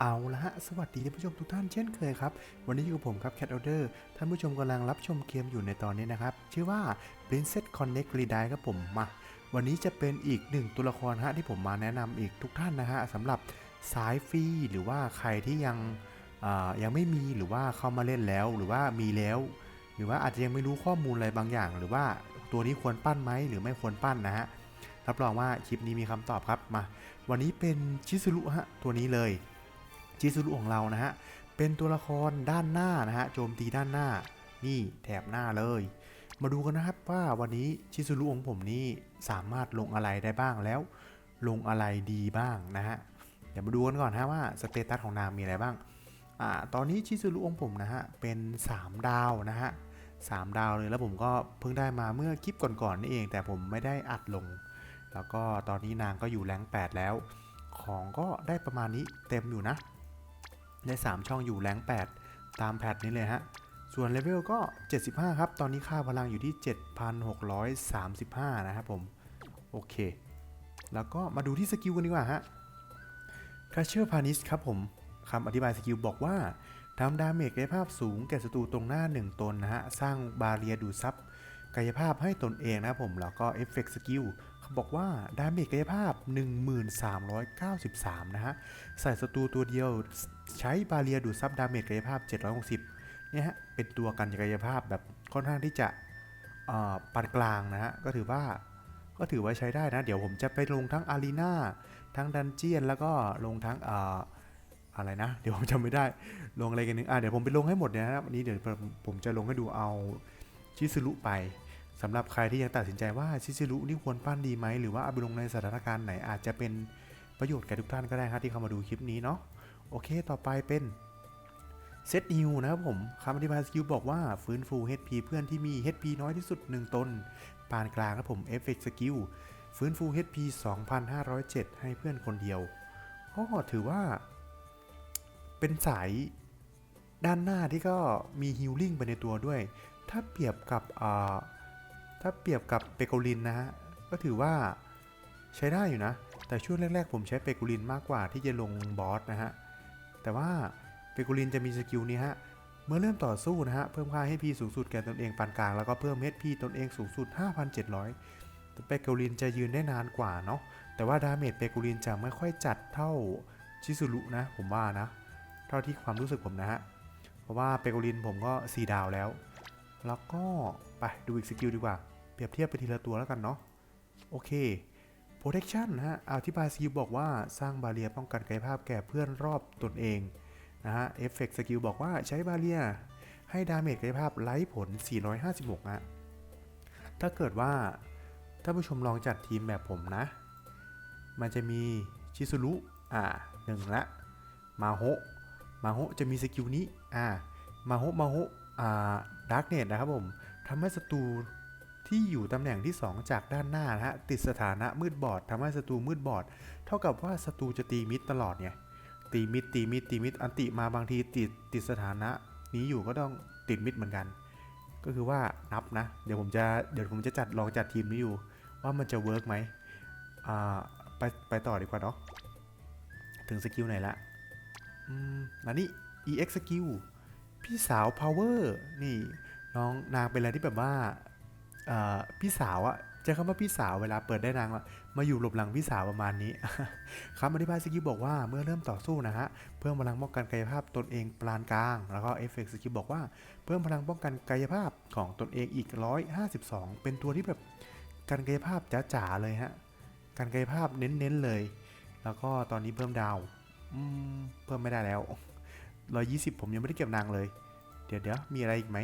เอาละฮะ สวัสดีท่านผู้ชมทุกท่านเช่นเคยครับ วันนี้อยู่กับผมครับ Cat Order ท่านผู้ชมกำลังรับชมเกมอยู่ในตอนนี้นะครับ ชื่อว่า Princess Connect r e d i ครับผมมา วันนี้จะเป็นอีกหนึ่งตัวละครฮะที่ผมมาแนะนำอีกทุกท่านนะฮะสำหรับสายฟรีหรือว่าใครที่ยังยังไม่มีหรือว่าเข้ามาเล่นแล้วหรือว่ามีแล้ว หรือว่าอาจจะยังไม่รู้ข้อมูลอะไรบางอย่าง หรือว่าตัวนี้ควรปั้นไหมหรือไม่ควรปั้นนะฮะรับรองว่าคลิปนี้มีคำตอบครับมา วันนี้เป็นชิซุรุฮะตัวนี้เลย ชิซุรุของเรานะฮะ เป็นตัวละครด้านหน้านะฮะ โจมตีด้านหน้า นี่แถบหน้าเลย มาดูกันนะครับว่าวันนี้ชิซุรุของผมนี่สามารถลงอะไรได้บ้างแล้ว ลงอะไรดีบ้างนะฮะ เดี๋ยวมาดูกันก่อนฮะว่าสเตตัสของนางมีอะไรบ้าง อ่า ตอนนี้ชิซุรุของผมนะฮะ เป็น 3 ดาวนะฮะสามดาวเลยแล้วผมก็เพิ่งได้มาเมื่อคลิปก่อนๆนี่เอง แต่ผมไม่ได้อัดลง แล้วก็ตอนนี้นางก็อยู่แรง8แล้ว ของก็ได้ประมาณนี้เต็มอยู่นะ ได้ 3 ช่องอยู่แรง8 ตามแพทนี้เลยฮะ ส่วนเลเวลก็ 75 ครับ ตอนนี้ค่าพลังอยู่ที่ 7,635 นะครับผม โอเค แล้วก็มาดูที่สกิลกันดีกว่าฮะคาเชอร์พานิสครับผมคำอธิบายสกิลบอกว่าทำดาเมจกายภาพสูงแก่ศัตรูตรงหน้า 1 ตนนะฮะ สร้างบาเรียดูซับกายภาพให้ตนเองนะครับผม แล้วก็เอฟเฟกต์สกิลเขาบอกว่าดาเมจกายภาพ 1393 นะฮะ ใส่ศัตรูตัวเดียว ใช้บาเรียดูดซับดาเมจกายภาพ 760 เนี่ยฮะ เป็นตัวกันกายภาพแบบค่อนข้างที่จะปานกลางนะฮะ ก็ถือว่าก็ถือว่าใช้ได้นะ เดี๋ยวผมจะไปลงทั้งอารีนาทั้งดันเจียน แล้วก็ลงทั้งออะไรนะ เดี๋ยวผมจำไม่ได้ ลงอะไรกันนึงอะเดี๋ยวผมไปลงให้หมดเนี่ยนะครับวันนี้เดี๋ยวผมผมจะลงให้ดูเอาชิซุรุไปสำหรับใครที่ยังตัดสินใจว่าชิซุรุนี่ควรปั้นดีไหมหรือว่าเอาไปลงในสถานการณ์ไหนอาจจะเป็นประโยชน์แก่ทุกท่านก็ได้ครับที่เข้ามาดูคลิปนี้เนาะ โอเคต่อไปเป็นเซตนิวนะครับผมคำอธิบายสกิลบอกว่าฟื้นฟู HP เพื่อนที่มี HP น้อยที่สุด 1 ตน ปานกลางครับผมเอฟเฟกต์สกิลฟื้นฟู HP 2507 ให้เพื่อนคนเดียวก็ถือว่า เป็นสายด้านหน้าที่ก็มีฮิลลิ่งไปในตัวด้วย ถ้าเปรียบกับถ้าเปรียบกับเปโกลินนะฮะ ก็ถือว่าใช้ได้อยู่นะ แต่ช่วงแรก ๆ ผมใช้เปกูลินมากกว่าที่จะลงบอสนะฮะ แต่ว่าเปกูลินจะมีสกิลนี้ฮะ เมื่อเริ่มต่อสู้นะฮะ เพิ่มค่าให้พีสูงสุดแก่ตนเองปานกลาง แล้วก็เพิ่ม HP ตนเองสูงสุด 5,700แต่เปกูลินจะยืนได้นานกว่าเนาะ แต่ว่าดาเมจเปกูลินจะไม่ค่อยจัดเท่าชิซุรุนะ ผมว่านะ เท่าที่ความรู้สึกผมนะฮะ เพราะว่าเปกูลินผมก็ 4 ดาวแล้ว แล้วก็ไปดูอีกสกิลดีกว่า เปรียบเทียบไปทีละตัวแล้วกันเนาะ โอเค protection นะฮะอธิบายสกิลบอกว่าสร้างบาเรียป้องกันกายภาพแก่เพื่อนรอบตนเองนะฮะเอฟเฟกต์สกิลบอกว่าใช้บาเรียให้ดาเมจกายภาพไร้ผล 456อะถ้าเกิดว่าถ้านผู้ชมลองจัดทีมแบบผมนะ มันจะมีชิซุรุอ่าหนึ่งละ มาโฮมาโฮจะมีสกิลนี้อ่ามาโฮมาโฮอ่าดาร์กเนตนะครับผมทำให้ศัตรู ที่อยู่ตำแหน่งที่ 2 จากด้านหน้านะฮะติดสถานะมืดบอดทำให้ศัตรูมืดบอด เท่ากับว่าศัตรูจะตีมิดตลอดไงตีมิดตีมิดตีมิดอันติมาบางทีติดติดสถานะนี้อยู่ก็ต้องติดมิดเหมือนกัน ก็คือว่านับนะ เดี๋ยวผมจะเดี๋ยวผมจะจัดลองจัดทีมนี้อยู่ ว่ามันจะเวิร์กไหมอ่าไปไปต่อดีกว่าเนาะถึงสกิลไหนละอืมอันนี้ EX สกิลพี่สาว power นี่น้องนางเป็นอะไรที่แบบว่า พี่สาวอะใช้คำว่าพี่สาวเวลาเปิดได้นางมาอยู่หลบหลังพี่สาวประมาณนี้คำอธิบายสกิลบอกว่าเมื่อเริ่มต่อสู้นะฮะเพิ่มพลังป้องกันกายภาพตนเองปานกลาง แล้วก็เอฟเฟกต์สกิลบอกว่าเพิ่มพลังป้องกันกายภาพของตนเองอีก 152 เป็นตัวที่แบบการกายภาพจ๋าๆเลยฮะการกายภาพเน้นๆเลย แล้วก็ตอนนี้เพิ่มดาวเพิ่มไม่ได้แล้ว 120 ผมยังไม่ได้เก็บนางเลย เดี๋ยวเดี๋ยวมีอะไรอีกไหม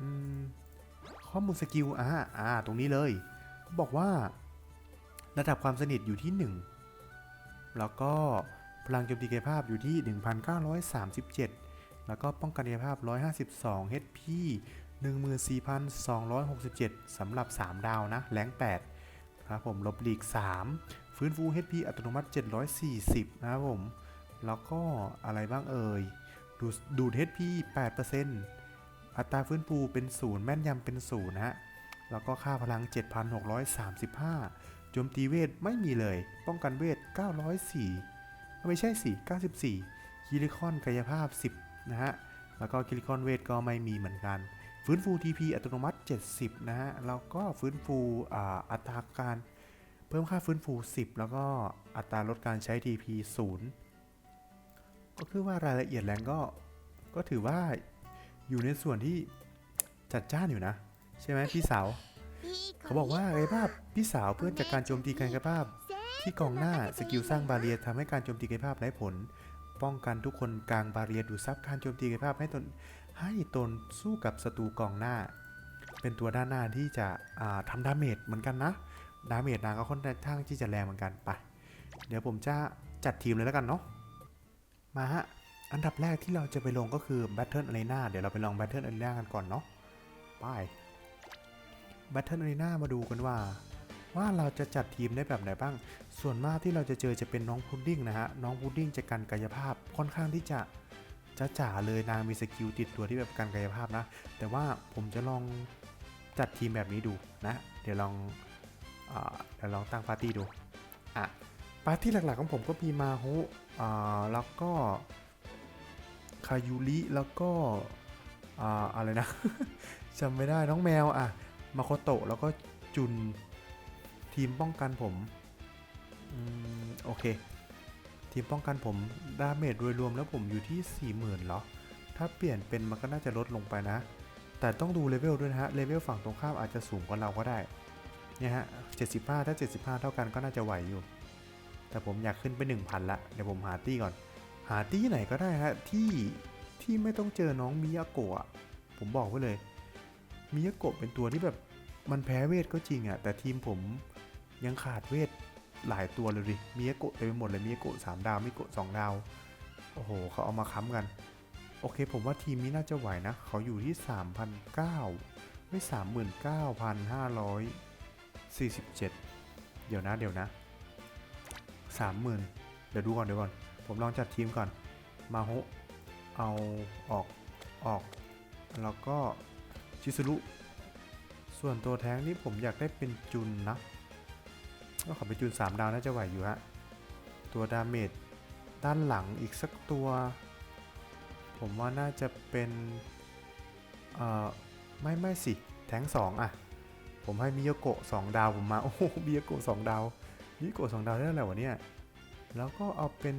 อืม ข้อมูลสกิลอ่าอ่าตรงนี้เลยบอกว่า ระดับความสนิทอยู่ที่ 1 แล้วก็พลังโจมตีกายภาพอยู่ที่ 1,937 แล้วก็ป้องกันกายภาพ 152 HP 14,267 สำหรับ 3 ดาวนะ แรง 8 ครับผมลบหลีก 3 ฟื้นฟู HP อัตโนมัติ 740 นะครับผม แล้วก็อะไรบ้างเอ่ย ดูดดูด HP 8% อัตราฟื้นฟูเป็นศูนย์แม่นยำเป็นศูนย์นะฮะ แล้วก็ค่าพลัง 7,635 โจมตีเวทไม่มีเลย ป้องกันเวท 904เอไม่ใช่สิ94 คิริคอนกายภาพ 10 นะฮะ แล้วก็คิริคอนเวทก็ไม่มีเหมือนกัน ฟื้นฟู TP อัตโนมัติ 70 นะฮะ แล้วก็ฟื้นฟูอ,อัตราการเพิ่มค่าฟื้นฟู 10 แล้วก็อัตราลดการใช้ TP 0 ก็คือว่ารายละเอียดแรงก็ก็ถือว่า อยู่ในส่วนที่จัดจ้านอยู่นะ ใช่ไหมพี่สาว เขาบอกว่ากายภาพพี่สาวเพื่อนจากการโจมตีกายภาพ ที่กองหน้าสกิลสร้างบาเรียทำให้การโจมตีกายภาพไร้ผล ป้องกันทุกคนกลางบาเรียดูดซับการโจมตีกายภาพให้ตนให้ตนสู้กับศัตรูกองหน้า เป็นตัวด้านหน้าที่จะอ่าทำดาเมจเหมือนกันนะดาเมจนางก็ค่อนข้างที่จะแรงเหมือนกันไป เดี๋ยวผมจะจัดทีมเลยแล้วกันเนาะมาฮะ อันดับแรกที่เราจะไปลงก็คือ Battle Arena เดี๋ยวเราไปลอง Battle Arena กันก่อนเนาะไป Battle Arena มาดูกันว่า ว่าเราจะจัดทีมได้แบบไหนบ้าง ส่วนมากที่เราจะเจอจะเป็นน้องพุดดิ้งนะฮะ น้องพุดดิ้งจะกันกายภาพค่อนข้างที่จะจะจ๋าเลยนางมีสกิลติดตัวที่แบบกันกายภาพนะ แต่ว่าผมจะลองจัดทีมแบบนี้ดูนะ เดี๋ยวลองเดี๋ยวลองตั้งปาร์ตี้ดูอะปาร์ตี้หลักๆของผมก็มีมาโฮอ่าแล้วก็ คายูริแล้วก็อ่าอะไรนะจำไม่ได้น้องแมวอะมาโคโตะแล้วก็จุนทีมป้องกันผมอืมโอเค ทีมป้องกันผมดาเมจโดยรวมแล้วผมอยู่ที่ 40,000เหรอ ถ้าเปลี่ยนเป็นมันก็น่าจะลดลงไปนะ แต่ต้องดูเลเวลด้วยนะฮะ เลเวลฝั่งตรงข้ามอาจจะสูงกว่าเราก็ได้ เนี่ยฮะ 75 ถ้า 75 เท่ากันก็น่าจะไหวอยู่ แต่ผมอยากขึ้นไป 1,000 ละ เดี๋ยวผมหาตี้ก่อน หาตี้ไหนก็ได้ฮะที่ที่ไม่ต้องเจอน้องมิยาโกะผมบอกไว้เลยมิยาโกะเป็นตัวที่แบบมันแพ้เวทก็จริงอะแต่ทีมผมยังขาดเวทหลายตัวเลยดิมิยาโกะเต็มไปหมดเลยมิยาโกะสามดาวมิยาโกะสองดาวโอ้โหเขาเอามาค้ำกัน โอเคผมว่าทีมนี้น่าจะไหวนะ เขาอยู่ที่3,900ไม่39,547 เดี๋ยวนะเดี๋ยวนะ 30,000 เดี๋ยวดูก่อนเดี๋ยวก่อน ผมลองจัดทีมก่อน มาโฮะเอาออกออก แล้วก็ชิซุรุ ส่วนตัวแท้งนี่ผมอยากได้เป็นจุนนะ ก็ขอเป็นจุน 3 ดาวน่าจะไหวอยู่ฮะ ตัวดาเมจด้านหลังอีกสักตัว ผมว่าน่าจะเป็นเอ่อไม่ไม่สิ แท้งสองอะผมให้มิโยโกะสองดาวผมมา โอ้โหมิโยโกะสองดาวมิโยโกะสองดาวได้อะไรวะเนี่ย แล้วก็เอาเป็น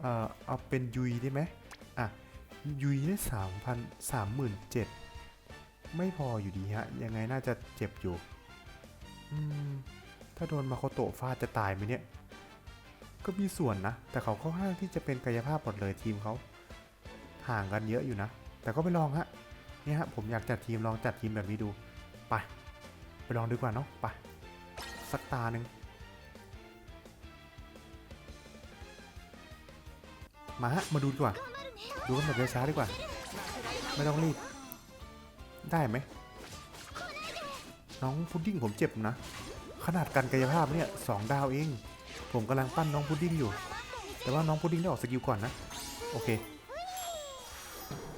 เอ่อเอาเป็นยุยได้ไหมอะยุยได้สามพันสามหมื่นเจ็ดไม่พออยู่ดีฮะ ยังไงน่าจะเจ็บอยู่ อืม ถ้าโดนมาโคโตะฟาดจะตายไหมเนี่ย ก็มีส่วนนะ แต่เขาค่อนข้างที่จะเป็นกายภาพหมดเลยทีมเขา ห่างกันเยอะอยู่นะ แต่ก็ไปลองฮะ เนี่ยฮะ ผมอยากจัดทีมลองจัดทีมแบบนี้ดู ไป ไปลองดีกว่าเนาะ ไป สักตาหนึ่ง มาฮะ มาดูดีกว่า ดูกันแบบช้าๆดีกว่า ไม่ต้องรีบ ได้ไหม น้องพุดดิ้งผมเจ็บนะ ขนาดการกายภาพเนี่ยสองดาวเอง ผมกำลังปั้นน้องพุดดิ้งอยู่ แต่ว่าน้องพุดดิ้งได้ออกสกิลก่อนนะ โอเค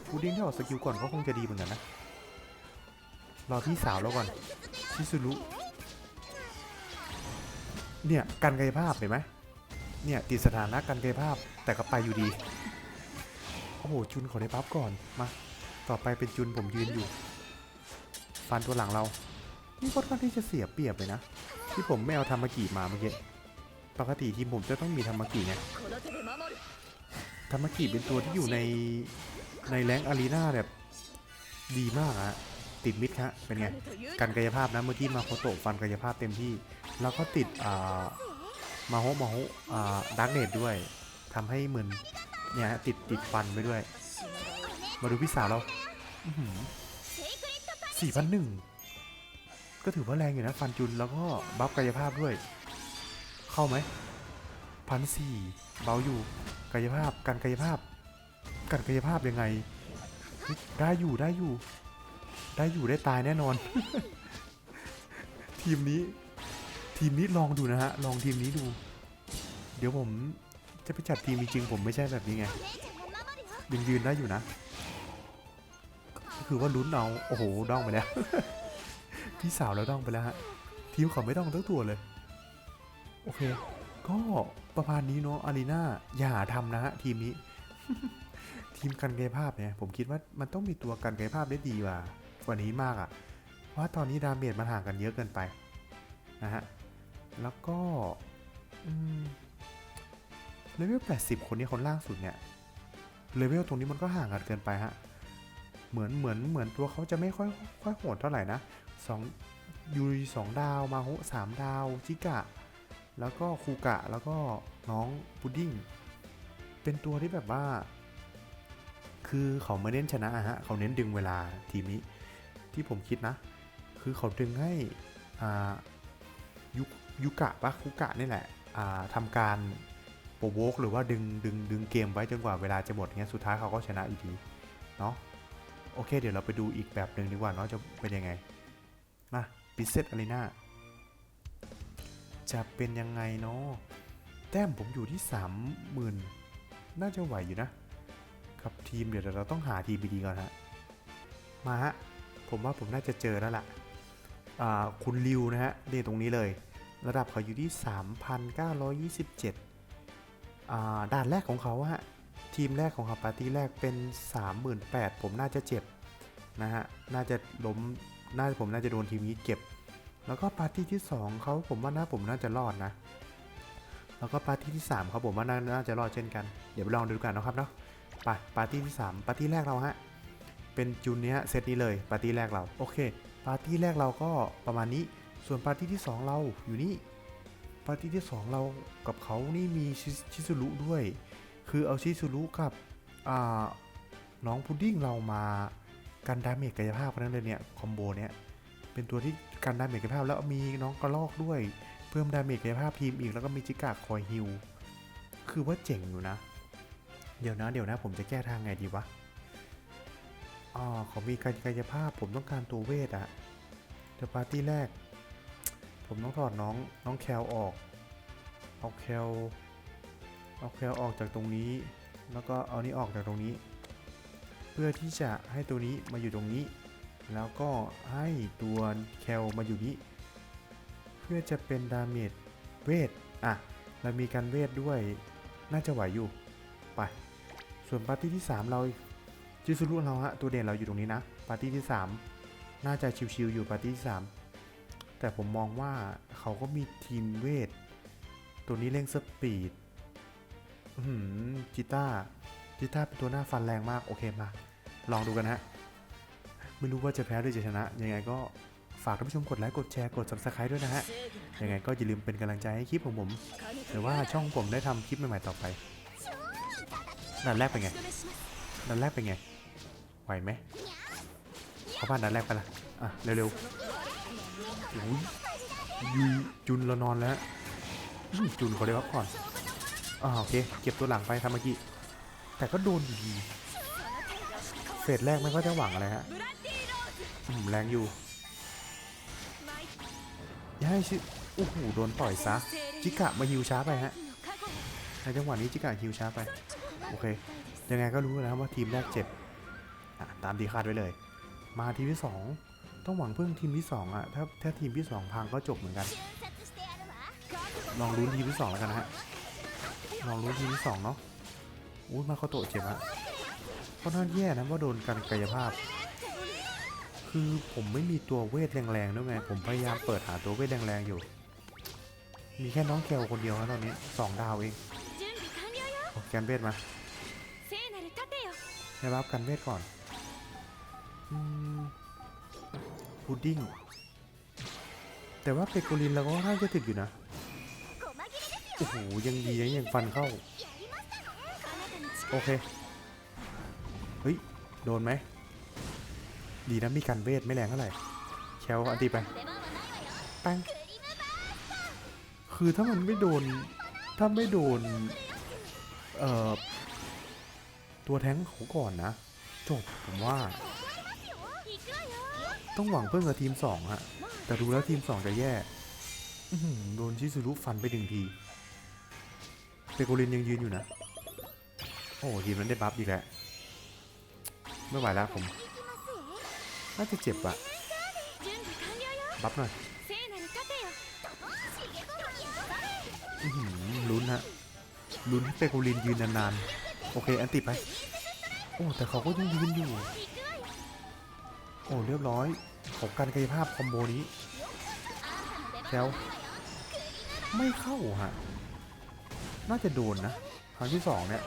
พุดดิ้งได้ออกสกิลก่อนก็คงจะดีเหมือนกันนะ รอพี่สาวแล้วก่อนชิซุรุเนี่ย การกายภาพเห็นไหม เนี่ยติดสถานะการกายภาพแต่ก็ไปอยู่ดี โอ้โห จุนขอได้ปั๊บก่อนมา ต่อไปเป็นจุนผมยืนอยู่ ฟันตัวหลังเรา นี่ค่อนข้างที่จะเสียเปรียบเลยนะ ที่ผมไม่เอาธรรมกิมาเมื่อกี้ปกติทีมผมจะต้องมีธรรมกิไงธรรมกิเป็นตัวที่อยู่ในในแรงอารีนาแบบดีมากอะติดมิดฮะเป็นไง การกายภาพนะเมื่อกี้มาโคโตะฟันกายภาพเต็มที่ แล้วก็ติดอ่า มาโฮมาโฮอ่าดักเนตด้วยทำให้เหมือนเนี่ยติดติดฟันไปด้วย มาดูพี่สาวเราสี่พันหนึ่งก็ถือว่าแรงอยู่นะฟันจุนแล้วก็บัฟกายภาพด้วย เข้าไหมพันสี่เบาอยู่กายภาพการกายภาพการกายภาพยังไง ได้อยู่ได้อยู่ ได้อยู่ได้ตายแน่นอน ทีมนี้ ทีมนี้ลองดูนะฮะ ลองทีมนี้ดู เดี๋ยวผมจะไปจัดทีมจริงผมไม่ใช่แบบนี้ไงยืนยืนได้อยู่นะ ก็คือว่าลุ้นเอา โอ้โหด้องไปแล้ว พี่สาวแล้วด้องไปแล้วฮะ ทีมเขาไม่ต้องทั้งตัวเลย โอเค ก็ประมาณนี้เนาะอารีนาอย่าทำนะฮะทีมนี้ ทีมกันกายภาพเนี่ย ผมคิดว่ามันต้องมีตัวกันกายภาพได้ดีกว่ากว่านี้มากอะ่ะ เพราะว่าตอนนี้ดาเมจมันห่างกันเยอะเกินไปนะฮะ แล้วก็เลเวล80 คนนี้คนล่างสุดเนี่ย เลเวลตรงนี้มันก็ห่างกันเกินไปฮะ เหมือนเหมือนเหมือนตัวเขาจะไม่ค่อยค่อยโหดเท่าไหร่นะสองยูริสองดาว มาโฮสามดาว จิกะ แล้วก็คูกะ แล้วก็น้องพุดดิ้ง เป็นตัวที่แบบว่า คือเขาไม่เน้นชนะอะฮะ เขาเน้นดึงเวลาทีมนี้ ที่ผมคิดนะ คือเขาดึงให้อ่า ยุกะปะคุกะนี่แหละอ่าทำการโปรโวกหรือว่าดึงดึงดึงเกมไว้จนกว่าเวลาจะหมดเงี้ยสุดท้ายเขาก็ชนะอยู่ดีเนาะโอเค เดี๋ยวเราไปดูอีกแบบหนึ่งดีกว่าเนาะจะเป็นยังไงมาปิเซตอารีนาจะเป็นยังไงเนาะแต้มผมอยู่ที่สามหมื่นน่าจะไหวอยู่นะกับทีมเดี๋ยวเราต้องหาทีมดีๆก่อนฮะมาฮะผมว่าผมน่าจะเจอแล้วล่ะอ่าคุณริวนะฮะนี่ตรงนี้เลย ระดับเขาอยู่ที่ 3,927อ่าด่านแรกของเขาฮะ ทีมแรกของเขาปาร์ตี้แรกเป็น 38,000 ผมน่าจะเจ็บนะฮะ น่าจะล้ม น่าผมน่าจะโดนทีมนี้เก็บ แล้วก็ปาร์ตี้ที่ 2เขาผมว่าน่าผมน่าจะรอดนะ แล้วก็ปาร์ตี้ที่3เขาผมว่าน่าน่าจะรอดเช่นกัน เดี๋ยวไปลองดูกันนะครับเนาะ ไปปาร์ตี้ที่ 3 ปาร์ตี้แรกเราฮะ เป็นจูนเนี้ยเซตนี้เลย ปาร์ตี้แรกเรา โอเค ปาร์ตี้แรกเราก็ประมาณนี้ ส่วนปาร์ตี้ที่ 2 เราอยู่นี่ปาร์ตี้ที่ 2 เรากับเขานี่มีชิซุรุด้วย คือเอาชิซุรุกับน้องพุดดิ้งเรามากันดาเมจกายภาพกันนั่นเลยเนี่ยคอมโบเนี้ยเป็นตัวที่กันดาเมจกายภาพแล้วมีน้องกระลอกด้วย เพิ่มดาเมจกายภาพทีมอีกแล้วก็มีจิกาคอยฮิลคือว่าเจ๋งอยู่นะ เดี๋ยวนะเดี๋ยวนะ ผมจะแก้ทางไงดีวะอ๋อเขามีการกายภาพผมต้องการตัวเวทอะเดี๋ยวปาร์ตี้แรก ผมต้องถอดน้องน้องแคลออก เอาแคลเอาแคลออกจากตรงนี้ แล้วก็เอานี้ออกจากตรงนี้ เพื่อที่จะให้ตัวนี้มาอยู่ตรงนี้ แล้วก็ให้ตัวแคลมาอยู่นี้ เพื่อจะเป็นดาเมจเวทอะเรามีการเวทด้วย น่าจะไหวอยู่ ไป ส่วนปาร์ตี้ที่ 3 เราจิซุรุเราฮะ ตัวเด่นเราอยู่ตรงนี้นะ ปาร์ตี้ที่ 3 น่าจะชิวๆอยู่ปาร์ตี้ที่ 3 แต่ผมมองว่าเขาก็มีทีมเวท ตัวนี้เร่งสปีดอื้อหือจิต้าจิต้าเป็นตัวหน้าฟันแรงมาก โอเคมา ลองดูกันฮะ ไม่รู้ว่าจะแพ้หรือจะชนะ ยังไงก็ฝากท่านผู้ชมกดไลค์ กดแชร์ กด subscribe ด้วยนะฮะ ยังไงก็อย่าลืมเป็นกำลังใจให้คลิปของผม หรือว่าช่องผมได้ทำคลิปใหม่ๆต่อไปด่านแรกเป็นไงด่านแรกเป็นไง ไหวไหมเขาผ่านด่านแรกไปละอะ เร็วๆ ยยูจุนเรานอนแล้ว จุนเขาได้พับก่อนอ่าโอเค เก็บตัวหลังไปทำเมื่อกี้ แต่ก็โดนดีเฟสแรกไม่ก็จะหวังอะไรฮะอืมแรงอยู่ย่าให้ชิโอ้โหโดนต่อยซะ จิกะมาฮิวช้าไปฮะ ในจังหวะนี้จิกะฮิวช้าไป โอเค ยังไงก็รู้แล้วว่าทีมแรกเจ็บอะตามที่คาดไว้เลย มาทีมที่2 ต้องหวังพึ่งทีมที่2อะถ้าถ้าทีมที่ 2 พังก็จบเหมือนกัน ลองลุ้นทีมที่ 2 แล้วกันนะฮะ ลองลุ้นทีมที่ 2 เนาะอุ้ยมาเขาโตะเจ็บอะค่อนข้างแย่นะว่าโดนการกายภาพ คือผมไม่มีตัวเวทแรงๆด้วยไง ผมพยายามเปิดหาตัวเวทแรงๆอยู่ มีแค่น้องแคลคนเดียวนะตอนนี้สองดาวเองโอ้แกนเวทมาได้รับกันเวทก่อนอืม พุดดิ้ง แต่ว่าเปกโกลินเราก็ค่อนข้างจะถึกอยู่นะ โอ้โห ยังดีนะยังฟันเข้า โอเค เฮ้ย โดนไหม ดีนะมีการเวทไม่แรงเท่าไหร่แคลอันตีไปแปังคือถ้ามันไม่โดน ถ้าไม่โดน เอ่อ ตัวแท้งเขาก่อนนะ จบผมว่า ต้องหวังเพิ่มกับทีม2ฮะ แต่ดูแล้วทีม 2 จะแย่โดนชิซุรุฟันไปหนึ่งทีเปโกลินยังยืนอยู่นะ โอ้ทีมนั้นได้บัฟอีกแล้วไม่ไหวแล้วผม น่าจะเจ็บอะบัฟหน่อยอื้อหือฮิฮะ ลุ้นให้เปโกลินยืนนานๆ โอเค อันติไป โอ้ แต่เขาก็ยังยืนอยู่ โอ้เรียบร้อยของการกายภาพคอมโบนี้แล้วไม่เข้าฮะ น่าจะโดนนะ ครั้งที่สองเนี่ย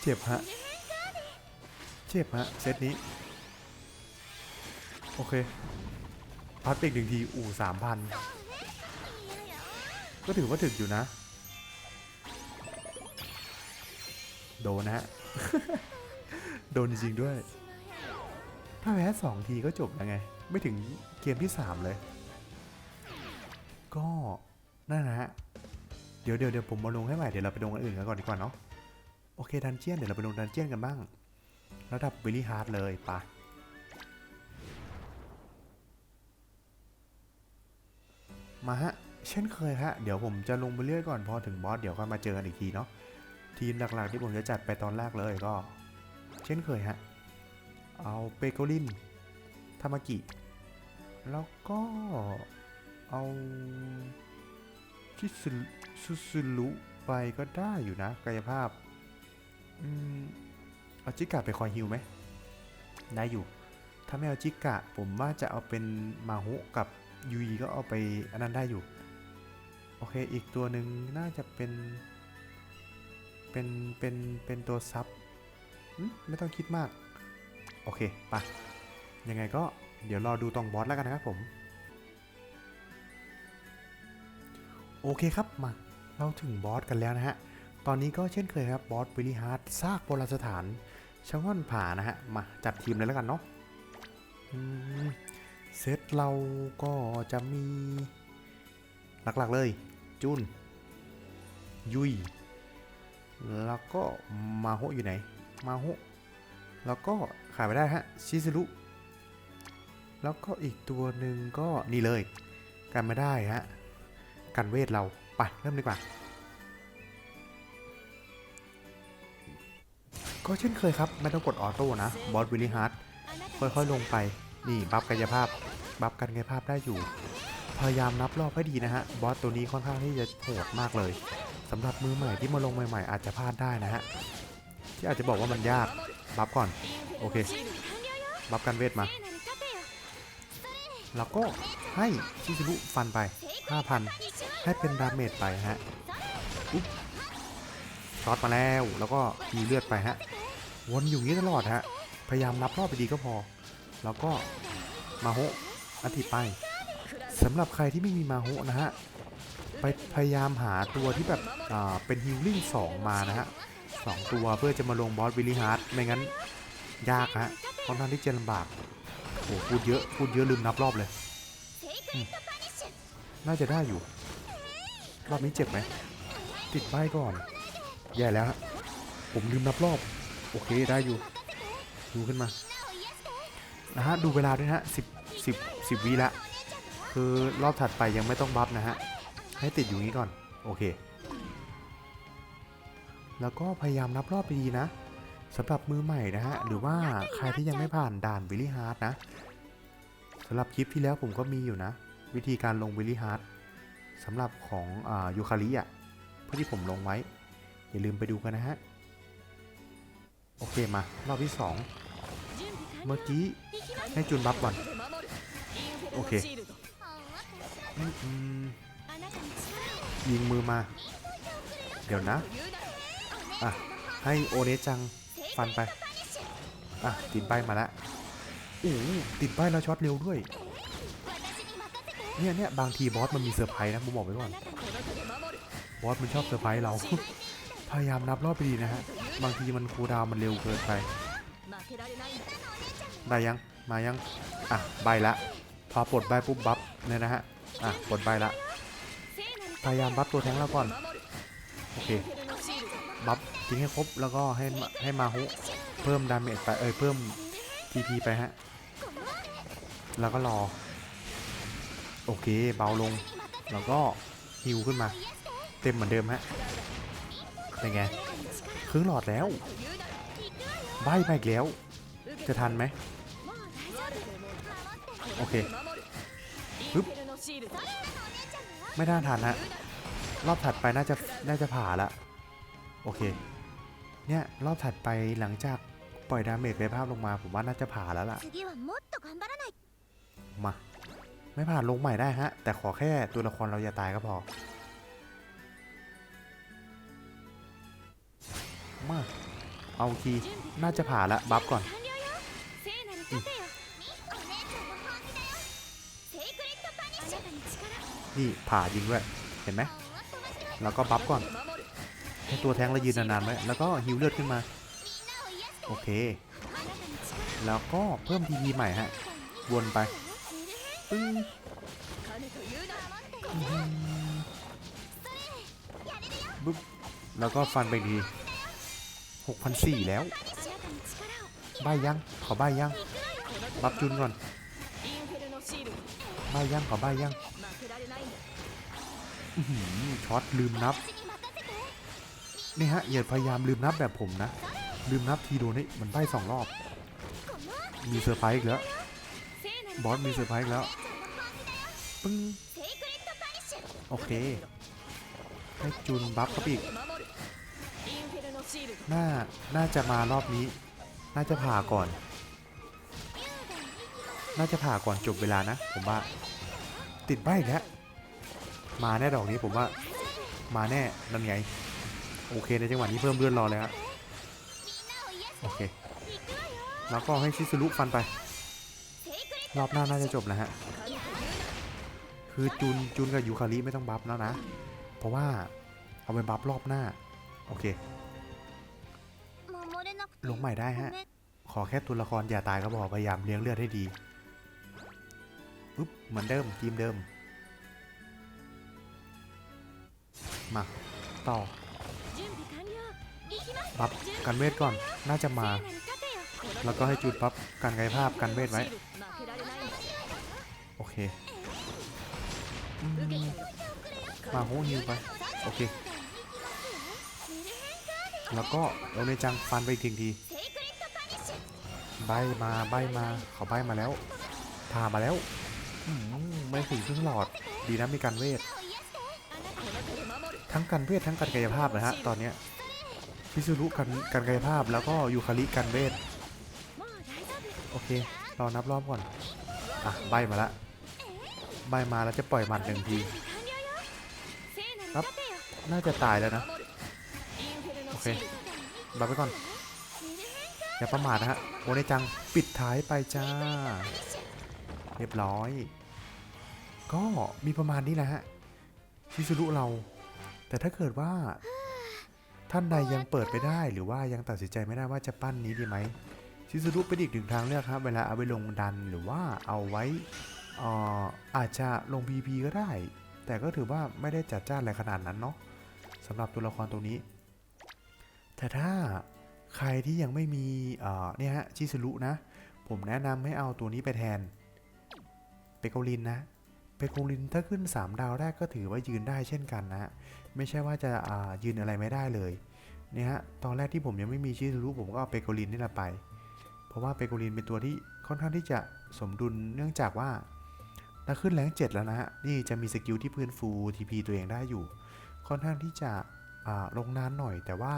เจ็บฮะ เจ็บฮะ เซตนี้ โอเค พัดไปอีกหนึ่งที อู่สามพัน ก็ถือว่าถึกอยู่นะ โดนนะฮะ โดนจริงด้วย ถ้าแพ้สองทีก็จบแล้วไง ไม่ถึงเกมที่สามเลย ก็นั่นนะฮะ เดี๋ยวเดี๋ยวเดี๋ยวผมมาลงให้ใหม่ เดี๋ยวเราไปลงอันอื่นกันก่อนดีกว่าเนาะ โอเคดันเจียน เดี๋ยวเราไปลงดันเจียนกันบ้าง ระดับวิลลี่ฮาร์ดเลยปะมาฮะ เช่นเคยฮะ เดี๋ยวผมจะลงไปเรื่อยก่อนพอถึงบอสเดี๋ยวค่อยมาเจอกันอีกทีเนาะ ทีมหลักๆที่ผมจะจัดไปตอนแรกเลยก็ เช่นเคยฮะ เอาเปโกลินทามากิ แล้วก็เอาชิซุซุซุรุไปก็ได้อยู่นะกายภาพ อืมเอาจิกะไปคอยฮิวไหมได้อยู่ ถ้าไม่เอาจิกะ ผมว่าจะเอาเป็นมาฮุกับยูอีก็เอาไปอันนั้นได้อยู่ โอเคอีกตัวหนึ่งน่าจะเป็น เป็นเป็นเป็นตัวซับไม่ต้องคิดมาก โอเคไปะยังไงก็เดี๋ยวรอดูตรงบอสแล้วกันนะครับผม โอเคครับมาเราถึงบอสกันแล้วนะฮะ ตอนนี้ก็เช่นเคยครับบอสวิลลี่ฮาร์ดซากโบราณสถานชะง่อนผ่านะฮะ มาจัดทีมเลยแล้วกันเนาะเซตเราก็จะมี หลักๆเลย จุน ยุย แล้วก็มาโฮอยู่ไหน มาโฮแล้วก็ขายไปได้ฮะ ชิซุรุ แล้วก็อีกตัวหนึ่งก็นี่เลย กันไม่ได้ฮะ กันเวทเรา ไป เริ่มดีกว่า ก็เช่นเคยครับ ไม่ต้องกดออโต้นะ บอสวิลลี่ฮาร์ดค่อยๆลงไป นี่ บัฟกายภาพ บัฟกันกายภาพได้อยู่ พยายามนับรอบให้ดีนะฮะ บอสตัวนี้ค่อนข้างที่จะโหดมากเลย สำหรับมือใหม่ที่มาลงใหม่ ๆ อาจจะพลาดได้นะฮะที่อาจจะบอกว่ามันยากบัฟก่อนโอเคบัฟกันเวทมาแล้วก็ให้ชิซุรุฟันไป 5,000 ให้เป็นดาเมจไปฮะอุ๊บช็อตมาแล้วแล้วก็มีเลือดไปฮะวนอยู่นี้ตลอดฮะพยายามนับรอบไปดีก็พอ แล้วก็มาโฮอันติไปสำหรับใครที่ไม่มีมาโฮนะฮะ ไปพยายามหาตัวที่แบบอ่าเป็นฮิลลิ่ง2มานะฮะสองตัวเพื่อจะมาลงบอสวิลลี่ฮาร์ดไม่งั้นยากฮะค่อนข้างที่จะลำบากโอ้พูดเยอะพูดเยอะลืมนับรอบเลย น่าจะได้อยู่ รอบนี้เจ็บไหมติดใบก่อน แย่แล้วผมลืมนับรอบ โอเคได้อยู่ ดูขึ้นมานะฮะดูเวลาด้วยนะฮะสิบสิบสิบวิละ คือรอบถัดไปยังไม่ต้องบัฟนะฮะ ให้ติดอยู่นี้ก่อน โอเค แล้วก็พยายามนับรอบไปดีนะสำหรับมือใหม่นะฮะ หรือว่าใครที่ยังไม่ผ่านด่านวิลลี่ฮาร์ดนะสำหรับคลิปที่แล้วผมก็มีอยู่นะ วิธีการลงวิลลี่ฮาร์ดสำหรับของอยูคาริอะเพื่อที่ผมลงไว้ อย่าลืมไปดูกันนะฮะ โอเคมารอบที่ 2 เมื่อกี้ให้จุนบัฟก่อน โอเคอ ยิงมือมา เดี๋ยวนะ อะ ให้โอเนจังฟันไป อะ ติดใบมาล้วโอ้ติดใบแล้วช็อตเร็วด้วย เนี่ยเนี่ยบางทีบอสมันมีเซอร์ไพรส์นะผมบอกไว้ก่อน บอสมันชอบเซอร์ไพรส์เรา พยายามนับรอบไปดีนะฮะ บางทีมันคูดาวมันเร็วเกินไป ได้ยัง มายัง อะ ใบละ พอปลดใบปุ๊บบัฟเนี่ยนะฮะ อะ ปลดใบละ พยายามบัฟตัวแทงแล้วก่อน โอเค บัฟทิ้งให้ครบ แล้วก็ให้ให้มาฮุเพิ่มดาเมจไป เอ้ย เพิ่มทีพีไปฮะ แล้วก็รอ โอเค เบาลง แล้วก็ฮิวขึ้นมา เต็มเหมือนเดิมฮะเป็นไง ครึ่งหลอดแล้ว ใบไปอีกแล้ว จะทันไหม โอเคปึ๊บ ไม่น่าทันฮะรอบถัดไปน่าจะน่าจะผ่าละโอเค เนี่ยรอบถัดไปหลังจากปล่อยดาเมจไปภาพลงมา ผมว่าน่าจะผ่าแล้วล่ะ มา ไม่ผ่านลงใหม่ได้ฮะ แต่ขอแค่ตัวละครเราอย่าตายก็พอ มา เอาที น่าจะผ่าละบัฟก่อน นี่ผ่ายิงด้วย เห็นไหมแล้วก็บัฟก่อน ให้ตัวแทงเรายืนนานๆไว้ แล้วก็ฮิวเลือดขึ้นมา โอเค แล้วก็เพิ่มทีพีใหม่ฮะ วนไปปึ๊บแล้วก็ฟันไปดีหกพันสี่แล้วใายยัง ขอใายยัง บัฟจุนก่อนใายยัง ขอใบยัง ช็อตลืมนับนี่ฮะอย่าพยายามลืมนับแบบผมนะ ลืมนับทีโดนี่มันไปสองรอบ มีเซอร์ไพรส์อีกแล้ว บอสมีเซอร์ไพรส์อีกแล้ว ปึ้ง โอเค ให้จุนบัฟเขาอีกน่า น่าจะมารอบนี้ น่าจะผ่าก่อน น่าจะผ่าก่อนจบเวลานะ ผมว่า ติดใบแล้ว มาแน่ดอกนี้ผมว่า มาแน่นั่นไง โอเคในจังหวะนี้เพิ่มเลือดรอเลยฮะโอเค แล้วก็ให้ชิซุรุฟันไป รอบหน้าน่าจะจบแล้วฮะ คือจุนจุนกับยูคาริไม่ต้องบัฟแล้วนะ เพราะว่าเอาไปบัฟรอบหน้า โอเค ลงใหม่ได้ฮะ ขอแค่ตัวละครอย่าตายก็พอพยายามเลี้ยงเลือดให้ดีปึ๊บเหมือนเดิมทีมเดิม มา ต่อปับกันเวทก่อน น่าจะมา แล้วก็ให้จุดปับกันกายภาพกันเวทไว้ โอเค มาโฮนิวไป โอเค แล้วก็เราในจังฟันไปอีกทีทีใบมาใบมา เขาใบมาแล้วทามาแล้ว ไม่ถึงครึ่งหลอด ดีนะมีการเวท ทั้งการเวททั้งการกายภาพนะฮะตอนเนี้ยพิซูรุกันกันกายภาพแล้วก็ยูคาริกันเวทโอเคเรานับรอบก่อนอะใบมาละใบมาแล้วจะปล่อยหมัดหนึ่งทีครับน่าจะตายแล้วนะโอเคบับไปก่อนอย่าประมาทนะฮะโอเนจังปิดท้ายไปจ้า เรียบร้อย ก็มีประมาณนี้นะฮะชิซุรุเรา แต่ถ้าเกิดว่า ท่านใดยังเปิดไปได้ หรือว่ายังตัดสินใจไม่ได้ว่าจะปั้นนี้ดีไหมชิซุรุเป็นอีกหนึ่งทางเลือกครับ เวลาเอาไปลงดันหรือว่าเอาไว้อ่ออาจจะลง PP ก็ได้ แต่ก็ถือว่าไม่ได้จัดจ้านอะไรขนาดนั้นเนาะสำหรับตัวละครตัวนี้ แต่ถ้าใครที่ยังไม่มีเนี่ยฮะชิซุรุนะ ผมแนะนำให้เอาตัวนี้ไปแทน เปโกลินนะ เปโกลินถ้าขึ้น 3 ดาวแรกก็ถือว่ายืนได้เช่นกันนะ ไม่ใช่ว่าจะายืนอะไรไม่ได้เลยเนี่ยฮะตอนแรกที่ผมยังไม่มีชิซุรุผมก็เอาเปโกลินนี่แหละไป เพราะว่าเปโกลินเป็นตัวที่ค่อนข้างที่จะสมดุลเนื่องจากว่าถ้าขึ้นแรงเจ็ดแล้วนะฮะนี่จะมีสกิลที่พื้นฟูทีพีตัวเองได้อยู่ ค่อนข้างที่จะลงนานหน่อย แต่ว่า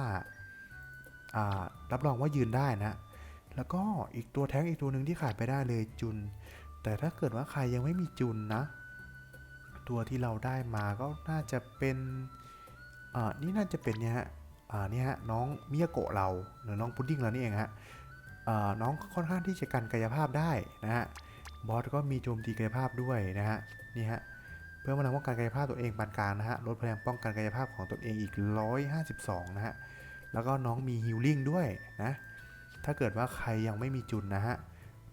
อ่ารับรองว่ายืนได้นะแล้วก็อีกตัวแท้งอีกตัวหนึ่งที่ขาดไปได้เลยจุน แต่ถ้าเกิดว่าใครยังไม่มีจุนนะ ตัวที่เราได้มาก็น่าจะเป็น อ่านี่น่าจะเป็นเนี่ยฮะอ่าเนี่ยฮะน้องมิยาโกะเราหรือน้องพุดดิ้งเรานี่เองฮะอ่าน้องค่อนข้างที่จะกันกายภาพได้นะฮะบอสก็มีโจมตีกายภาพด้วยนะฮะนี่ฮะเพื่อมาทำป้องกันกายภาพตัวเองปานกลางนะฮะลดพลังป้องกันกายภาพของตัวเองอีก 152 นะฮะแล้วก็น้องมีฮิลลิ่งด้วยนะถ้าเกิดว่าใครยังไม่มีจุนนะฮะ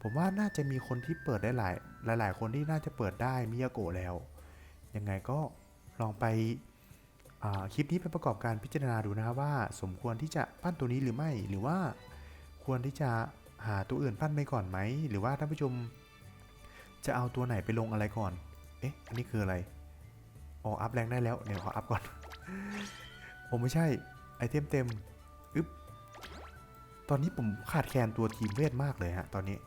ผมว่าน่าจะมีคนที่เปิดได้หลายหลาย ๆ คนที่น่าจะเปิดได้มิยาโกะแล้วยังไงก็ลองไป คลิปนี้ไปประกอบการพิจารณาดูนะครับว่า สมควรที่จะปั้นตัวนี้หรือไม่ หรือว่าควรที่จะหาตัวอื่นปั้นไปก่อนไหม หรือว่าท่านผู้ชมจะเอาตัวไหนไปลงอะไรก่อน เอ๊ะ อันนี้คืออะไร อ๋อ อัพแรงได้แล้ว เดี๋ยวขออัพก่อน ผมไม่ใช่ ไอเทมเต็ม อึ๊บ ตอนนี้ผมขาดแคลนตัวทีมเวทมากเลยฮะ ตอนนี้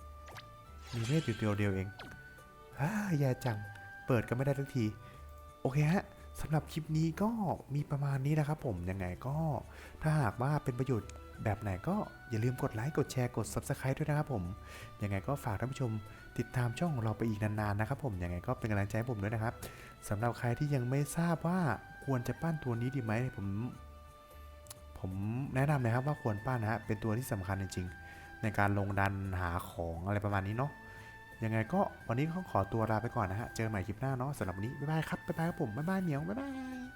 มีเวทอยู่ตัวเดียวเองฮ่าแย่จัง เปิดก็ไม่ได้ทุกที โอเคฮะ สำหรับคลิปนี้ก็มีประมาณนี้นะครับผมยังไงก็ถ้าหากว่าเป็นประโยชน์แบบไหนก็อย่าลืมกดไลค์กดแชร์กด Subscribe ด้วยนะครับผมยังไงก็ฝากท่านผู้ชมติดตามช่องของเราไปอีกนานๆนะครับผมยังไงก็เป็นกำลังใจให้ผมด้วยนะครับสำหรับใครที่ยังไม่ทราบว่าควรจะปั้นตัวนี้ดีไหมผมผมแนะนำนะครับว่าควรปั้นนะฮะเป็นตัวที่สำคัญจริงๆในการลงดันหาของอะไรประมาณนี้เนาะ ยังไงก็วันนี้ก็ขอตัวลาไปก่อนนะฮะ เจอกันใหม่คลิปหน้าเนาะสำหรับวันนี้ บ๊ายบายครับ บ๊ายบายครับผม บ๊ายบายเหมียว บ๊ายบาย